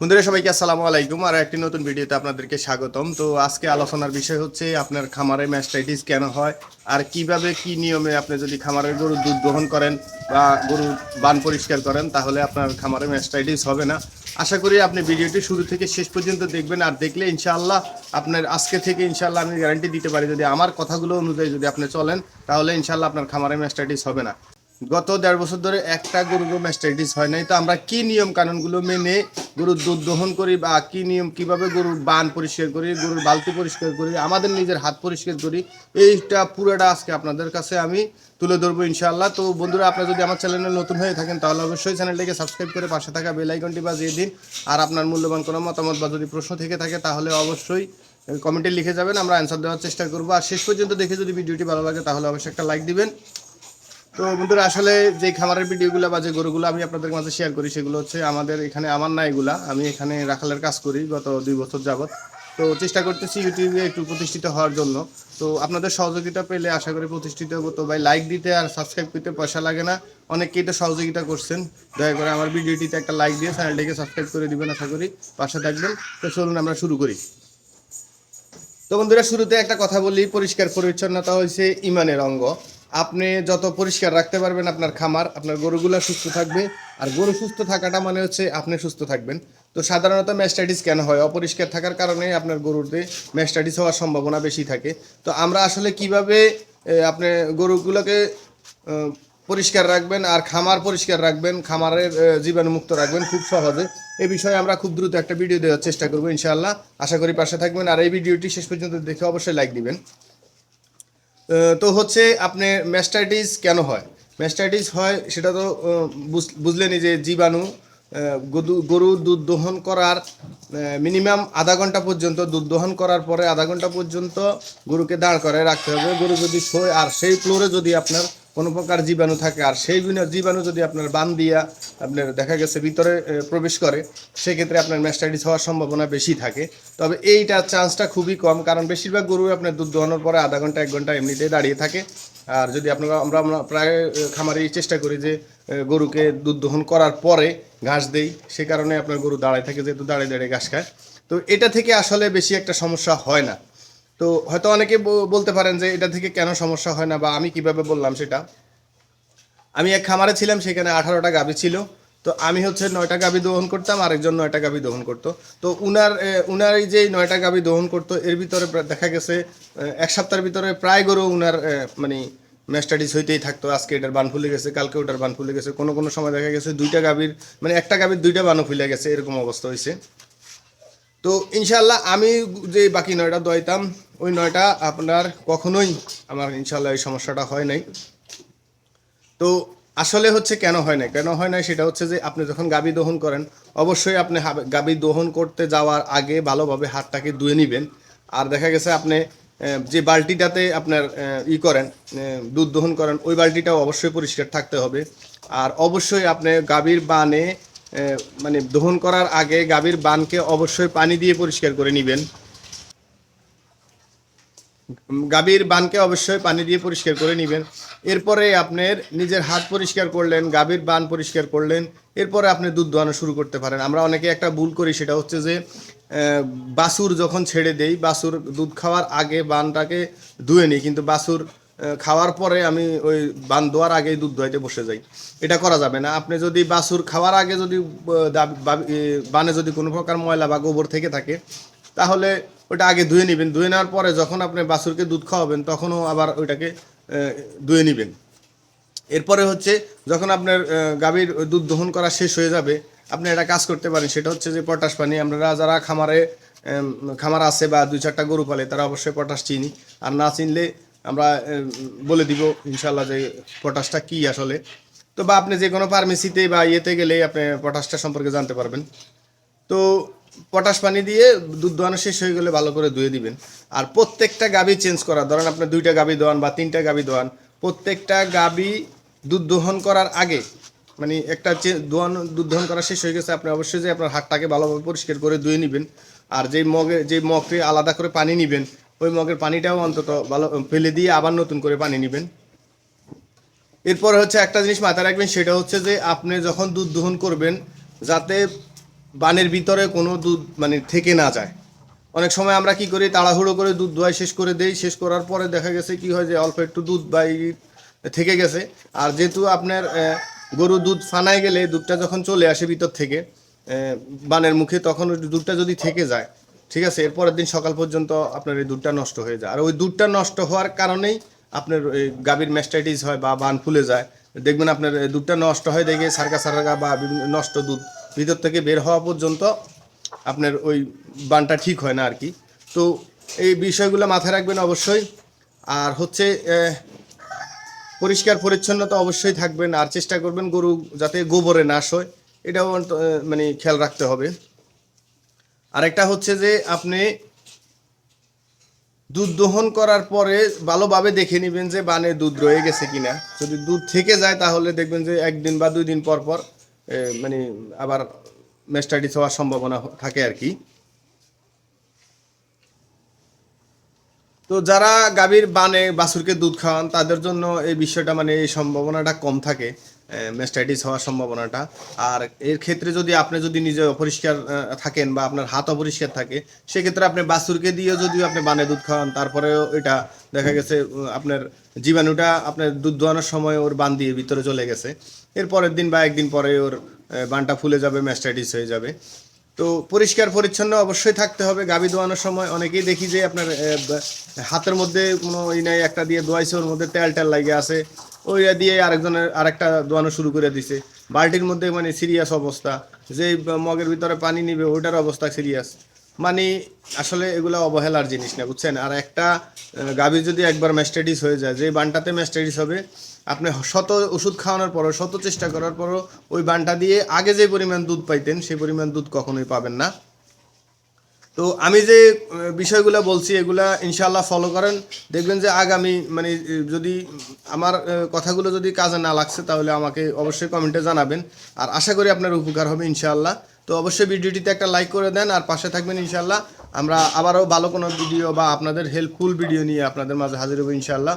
বন্ধুরা, সবাইকে আসসালামু আলাইকুম। আর একটি নতুন ভিডিওতে আপনাদেরকে স্বাগতম। তো আজকে আলোচনার বিষয় হচ্ছে আপনার খামারে ম্যাস্টাইটিস কেন হয় আর কীভাবে কি নিয়মে আপনি যদি খামারের গরুর দুধ গ্রহণ করেন বা গরুর বান পরিষ্কার করেন, তাহলে আপনার খামারে ম্যাস্টাইটিস হবে না। আশা করি আপনি ভিডিওটি শুরু থেকে শেষ পর্যন্ত দেখবেন আর দেখলে ইনশাআল্লাহ আপনার আজকে থেকে ইনশাআল্লাহ আমি গ্যারান্টি দিতে পারি, যদি আমার কথাগুলো অনুযায়ী যদি আপনি চলেন, তাহলে ইনশাআল্লাহ আপনার খামারে ম্যাস্টাইটিস হবে না। গত দেড় বছর ধরে একটা গরুর ম্যাস্টাইটিস হয় নাই। তো আমরা কি নিয়ম কানুনগুলো মেনে গরুর দুধ দহন করি বা কি নিয়ম, কীভাবে গরুর বান পরিষ্কার করি, গরুর বালতি পরিষ্কার করি, আমাদের নিজের হাত পরিষ্কার করি, এইটা পুরোটা আজকে আপনাদের কাছে আমি তুলে ধরবো ইনশাআল্লাহ। তো বন্ধুরা, আপনারা যদি আমার চ্যানেলে নতুন হয়ে থাকেন, তাহলে অবশ্যই চ্যানেলটিকে সাবস্ক্রাইব করে পাশে থাকা বেল আইকনটি বাজিয়ে দিন। আর আপনার মূল্যবান কোনো মতামত বা যদি প্রশ্ন থেকে থাকে, তাহলে অবশ্যই কমেন্টে লিখে যাবেন, আমরা অ্যান্সার দেওয়ার চেষ্টা করব। আর শেষ পর্যন্ত দেখে যদি ভিডিওটি ভালো লাগে, তাহলে অবশ্যই একটা লাইক দিবেন। তো বন্ধুরা, আসলে যে খামারের ভিডিওগুলো বা যে গরুগুলো আমি আপনাদের মাঝে শেয়ার করি, সেগুলো হচ্ছে আমাদের এখানে আমার না এগুলা। আমি এখানে রাখালের কাজ করি গত দুই বছর যাবত তো চেষ্টা করতেছি ইউটিউবে একটু প্রতিষ্ঠিত হওয়ার জন্য। তো আপনাদের সহযোগিতা পেলে আশা করি প্রতিষ্ঠিত হব। তো ভাই লাইক দিতে আর সাবস্ক্রাইব করতে পয়সা লাগে না। অনেকেই তো সহযোগিতা করছেন। দয়া করে আমার ভিডিওটিতে একটা লাইক দিয়ে চ্যানেলটিকে সাবস্ক্রাইব করে দিবেন আশা করি। পাশে থাকবেন। তো চলুন আমরা শুরু করি। তো বন্ধুরা, শুরুতে একটা কথা বলি। পরিষ্কার পরিচ্ছন্নতা হয়েছে ইমানের অঙ্গ। আপনি যত পরিষ্কার রাখতে পারবেন আপনার খামার, আপনার গরুগুলা সুস্থ থাকবে। আর গরু সুস্থ থাকাটা মানে হচ্ছে আপনি সুস্থ থাকবেন। তো সাধারণত ম্যাস্টাইটিস কেন হয়? অপরিষ্কার থাকার কারণে আপনার গরুতে ম্যাস্টাইটিস হওয়ার সম্ভাবনা বেশি থাকে। তো আমরা আসলে কীভাবে আপনি গরুগুলোকে পরিষ্কার রাখবেন আর খামার পরিষ্কার রাখবেন, খামারের জীবাণুমুক্ত রাখবেন খুব সহজে? এই বিষয়ে আমরা খুব দ্রুত একটা ভিডিও দেওয়ার চেষ্টা করব ইনশাআল্লাহ। আশা করি পাশে থাকবেন। আর এই ভিডিওটি শেষ পর্যন্ত দেখে অবশ্যই লাইক দিবেন। তো হচ্ছে আপনি ম্যাস্টাইটিস কেন হয়? ম্যাস্টাইটিস হয়, সেটা তো বুঝলেনি বুঝ- বুঝলেনই যে জীবাণু গরু দুধ দহন করার মিনিমাম আধা ঘণ্টা পর্যন্ত দুধ দহন করার পরে আধা ঘণ্টা পর্যন্ত গরুকে দাঁড় করে রাখতে হবে। গরু যদি শোয়, আর সেই ফ্লোরে যদি আপনার কোনো প্রকার জীবাণু থাকে আর সেই জীবাণু যদি আপনার বান দিয়া আপনার দেখা গেছে ভিতরে প্রবেশ করে সেক্ষেত্রে আপনার ম্যাস্টাইটিস হওয়ার সম্ভাবনা বেশি থাকে। তবে এইটা চান্সটা খুবই কম কারণ বেশিরভাগ গরু আপনার দুধ দোহানোর পরে আধা ঘণ্টা এক ঘণ্টা এমনিতেই দাঁড়িয়ে থাকে। আর যদি আপনারা আমরা আমরা প্রায় আহ, খামারেই চেষ্টা করি যে গরুকে দুধ দহন করার পরে ঘাস দেই। সে কারণে আপনার গরু দাঁড়ায় থাকে যেহেতু দাঁড়িয়ে দাঁড়িয়ে ঘাস খায়। তো এটা থেকে আসলে বেশি একটা সমস্যা হয় না। তো হয়তো অনেকে বলতে পারেন যে এটা থেকে কেন সমস্যা হয় না বা আমি কীভাবে বললাম সেটা। আমি এক খামারে ছিলাম, সেখানে আঠারোটা গাভী ছিল। তো আমি হচ্ছে নয়টা গাভী দহন করতাম, আরেকজন নয়টা গাভী দহন করতো। তো উনার উনার এই যে নয়টা গাভী দহন করতো, এর ভিতরে দেখা গেছে এক সপ্তাহের ভিতরে প্রায় গরু উনার মানে ম্যাস্টাডিস হইতেই থাকতো। আজকে এটার বান ফুলে গেছে, কালকে ওটার বান ফুলে গেছে। কোনো কোনো সময় দেখা গেছে দুইটা গাভীর মানে একটা গাভীর দুইটা বানও ফুলে গেছে, এরকম অবস্থা হয়েছে তো ইনশাল্লাহ আমি যে বাকি নয়টা দোয়াইতাম ওই নয়টা আপনার কখনোই আমার ইনশাল্লাহ এই সমস্যাটা হয় নাই। তো আসলে হচ্ছে কেন হয় না কেন হয় না সেটা হচ্ছে যে আপনি যখন গাবি দহন করেন, অবশ্যই আপনি গাবি দহন করতে যাওয়ার আগে ভালোভাবে হাতটাকে ধুয়ে নেবেন। আর দেখা গেছে আপনি যে বালতিটাতে আপনার ই করেন দুধ দহন করেন, ওই বালতিটাও অবশ্যই পরিষ্কার থাকতে হবে। আর অবশ্যই আপনি গাভীর বানে মানে দহন করার আগে গাভীর বানকে অবশ্যই পানি দিয়ে পরিষ্কার করে নেবেন। গাভীর বানকে অবশ্যই পানি দিয়ে পরিষ্কার করে নেবেন। এরপরে আপনার নিজের হাত পরিষ্কার করলেন গাভীর বান পরিষ্কার করলেন এরপরে আপনি দুধ দোয়ানো শুরু করতে পারেন। আমরা অনেকে একটা ভুল করি সেটা হচ্ছে যে বাছুর যখন ছেড়ে দেই বাছুর দুধ খাওয়ার আগে বানটাকে ধুয়ে নিই কিন্তু আহ, খাওয়ার পরে আমি ওই বান দোয়ার আগেই দুধ দোয়াইতে বসে যাই। এটা করা যাবে না। আপনি যদি বাছুর খাওয়ার আগে যদি বানে যদি কোনো প্রকার ময়লা বা গোবর থেকে থাকে তাহলে ওটা আগে ধুয়ে নেবেন। ধুয়ে নেওয়ার পরে যখন আপনি বাছুরকে দুধ খাওয়াবেন, তখনও আবার ওইটাকে ধুয়ে নেবেন। এরপরে হচ্ছে যখন আপনার গাভীর দুধ দহন করা শেষ হয়ে যাবে, আপনি একটা কাজ করতে পারেন। সেটা হচ্ছে যে পটাশ পানি, আমরা যারা খামারে খামার আছে বা দুই চারটা গরু পালে, তারা অবশ্যই পটাশ চিনি। আর না চিনলে আমরা বলে দিব ইনশাল্লাহ যে পটাশটা কি আসলে। তো বা আপনি যে কোনো ফার্মেসিতে বা ইয়েতে গেলে আপনি পটাশটা সম্পর্কে জানতে পারবেন। তো পটাশ পানি দিয়ে দুধ দোয়ানো শেষ হয়ে গেলে ভালো করে ধুয়ে দিবেন। আর প্রত্যেকটা গাবি চেঞ্জ করা। ধরেন আপনার দুইটা গাবি দোয়ান বা তিনটা গাবি দোয়ান। প্রত্যেকটা গাবি দুধ দোহন করার আগে মানে একটা দোয়ান, দুধ দোহন করা শেষ হয়ে গেছে, আপনি অবশ্যই যে আপনার হাতটাকে ভালোভাবে পরিষ্কার করে ধুয়ে নেবেন। আর যেই মগে যে মগকে আলাদা করে পানি নেবেন, ওই মগের পানিটাও অন্তত ভালো, ফেলে দিয়ে আবার নতুন করে পানি নেবেন। এরপর হচ্ছে একটা জিনিস মাথায় রাখবেন, সেটা হচ্ছে যে আপনি যখন দুধ দোহন করবেন, যাতে বানের ভিতরে কোনো দুধ মানে থেকে না যায়। অনেক সময় আমরা কি করি, তাড়াহুড়ো করে দুধ দোয়াই শেষ করে দেই। শেষ করার পরে দেখা গেছে কি হয় যে, অল্প একটু দুধ বা এই থেকে গেছে। আর যেহেতু আপনার গরু দুধ ফানায় গেলে দুধটা যখন চলে আসে ভিতর থেকে বানের মুখে, তখন ওই দুধটা যদি থেকে যায়, ঠিক আছে এর পরের দিন সকাল পর্যন্ত আপনার এই দুধটা নষ্ট হয়ে যায়। আর ওই দুধটা নষ্ট হওয়ার কারণেই আপনার এই গাভীর ম্যাস্টাইটিস হয় বা বান ফুলে যায়। দেখবেন আপনার দুধটা নষ্ট হয় দেখে সারকা সারকা বা নষ্ট দুধ ভিতর থেকে বের হওয়া পর্যন্ত আপনার ওই বানটা ঠিক হয় না আর কি। তো এই বিষয়গুলো মাথায় রাখবেন অবশ্যই। আর হচ্ছে পরিষ্কার পরিচ্ছন্নতা অবশ্যই থাকবেন। আর চেষ্টা করবেন গরু যাতে গোবরে নাশ হয় এটাও মানে খেয়াল রাখতে হবে। আরেকটা হচ্ছে যে, আপনি দুধ দহন করার পরে ভালোভাবে দেখে নেবেন যে বানে দুধ রয়ে গেছে কিনা। যদি দুধ থেকে যায় তাহলে দেখবেন যে একদিন বা দুই দিন পর পর মানে আবার মেস্টাইটিস হওয়ার সম্ভাবনা থাকে আর কি। তো যারা গাভীর বানে বাছুরকে দুধ খাওয়ান, তাদের জন্য এই বিষয়টা মানে এই সম্ভাবনাটা কম থাকে মেস্টাইটিস হওয়ার সম্ভাবনাটা। আর এর ক্ষেত্রে যদি আপনি যদি নিজে অপরিষ্কার থাকেন বা আপনার হাত অপরিষ্কার থাকে, সেক্ষেত্রে আপনি বাছুরকে দিয়েও যদি আপনি বানে দুধ খাওয়ান, তারপরেও এটা দেখা গেছে, আপনার জীবাণুটা আপনার দুধ দোয়ানোর সময় ওর বান দিয়ে ভিতরে চলে গেছে। এর পরের দিন বা একদিন পরে ওর বানটা ফুলে যাবে ম্যাস্টাইটিস হয়ে যাবে। তো পরিষ্কার, পরিচ্ছন্ন অবশ্যই থাকতে হবে। গাভী দোয়ানোর সময় অনেকেই দেখি যে আপনার হাতের মধ্যে কোনো ওই নাই, একটা দিয়ে দোয়াইছে ওর মধ্যে তেল টেল লাগে আছে। ওইটা দিয়ে আরেকজনের, আরেকটা দোয়ানো শুরু করে দিছে। বালতির মধ্যে মানে সিরিয়াস অবস্থা। যে মগের ভিতরে পানি নিবে, ওইটার অবস্থা সিরিয়াস মানে আসলে এগুলো অবহেলার জিনিস না, বুঝছেন? আর একটা গাভী যদি একবার ম্যাস্টাইটিস হয়ে যায়, যে বানটাতে ম্যাস্টাইটিস হবে আপনি শত ওষুধ খাওয়ানোর পরও, শত চেষ্টা করার পরও ওই বানটা দিয়ে আগে যে পরিমাণ দুধ পাইতেন, সেই পরিমাণ দুধ কখনোই পাবেন না। তো আমি যে বিষয়গুলো বলছি, এগুলা ইনশাল্লাহ ফলো করেন। দেখবেন যে আগামী মানে যদি আমার কথাগুলো যদি কাজে না লাগছে, তাহলে আমাকে অবশ্যই কমেন্টে জানাবেন। আর আশা করি আপনার উপকার হবে ইনশাল্লাহ তো অবশ্যই ভিডিওটিতে একটা লাইক করে দেন, আর পাশে থাকবেন ইনশাল্লাহ আমরা আবারও ভালো কোনো ভিডিও বা আপনাদের হেল্পফুল ভিডিও নিয়ে আপনাদের মাঝে হাজির হব ইনশাল্লাহ